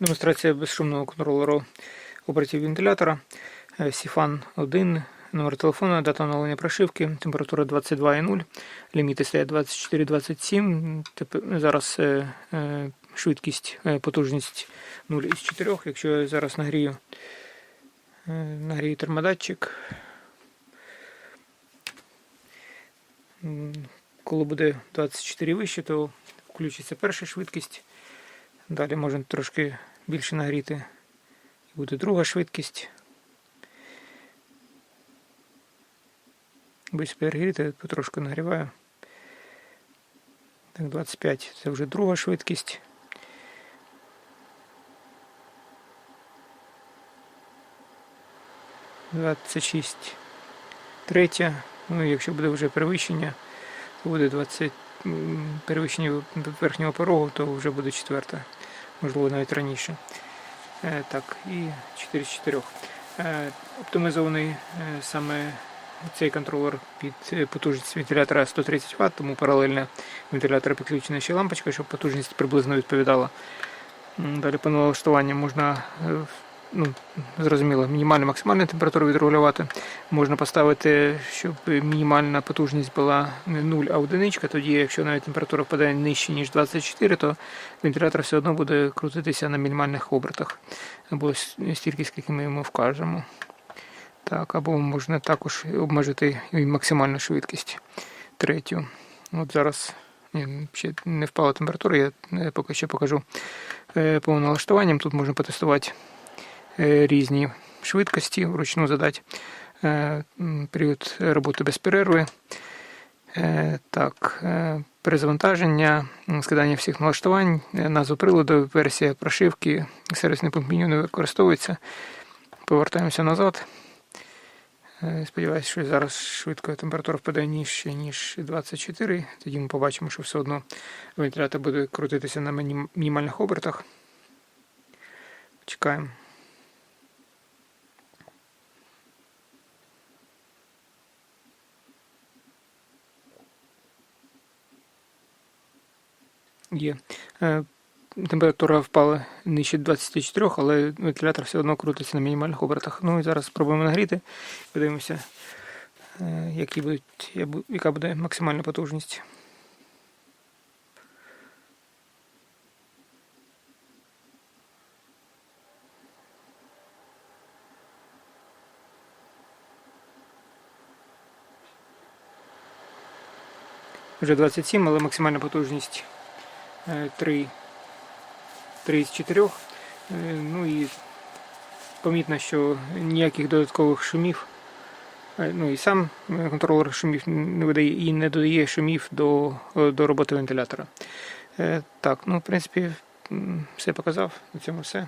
Демонстрація безшумного контролеру оператив вентилятора. Е, Сіфан 1, номер телефону, дата оновлення прошивки, температура 22,0, ліміти стоять 24-27. Зараз е, е, швидкість, потужність 0 із 4. Якщо я зараз нагрію, нагрію термодатчик, коли буде 24 вище, то включиться перша швидкість. Далі можна трошки більше нагріти. І буде друга швидкість. Без перегріти, потрошки нагріваю. Так, 25 це вже друга швидкість. Двадцять шість. Третя. Ну, якщо буде вже перевищення, то буде 20 перевищення верхнього порогу, то вже буде четверта. Можливо, навіть раніше. Е, так, і 4 з 4. Е, оптимізований е, саме цей контролер під потужність вентилятора 130 Вт, тому паралельно вентилятора підключена ще лампочка, щоб потужність приблизно відповідала. Далі по налаштуванням можна ну, зрозуміло, мінімальну максимальну температуру відрегулювати. Можна поставити, щоб мінімальна потужність була не 0, а одиничка. Тоді, якщо навіть температура впаде нижче, ніж 24, то вентилятор все одно буде крутитися на мінімальних обертах. Або стільки, скільки ми йому вкажемо. Так, або можна також обмежити максимальну швидкість. Третю. От зараз ще не впала температура, я е, поки що покажу е, по налаштуванням. Тут можна потестувати різні швидкості, вручну задати е, період роботи без перерви. Е, Так, е, перезавантаження, скидання всіх налаштувань, е, назву приладу, версія прошивки, сервісний пункт меню не використовується. Повертаємося назад. Е, Сподіваюся, що зараз швидко температура впаде нижче, ніж 24. Тоді ми побачимо, що все одно вентилятор буде крутитися на мінімальних обертах. Чекаємо. Є. Е, Температура впала нижче 24, але вентилятор все одно крутиться на мінімальних обертах. Ну і зараз спробуємо нагріти. Подивимося, е, які будуть, яка буде максимальна потужність. Вже 27, але максимальна потужність 3, 3 з 4. Е, Ну і помітно, що ніяких додаткових шумів. е, Ну і сам е, контролер шумів не видає і не додає шумів до, е, до роботи вентилятора. Е, Так, ну в принципі, все показав. На цьому все.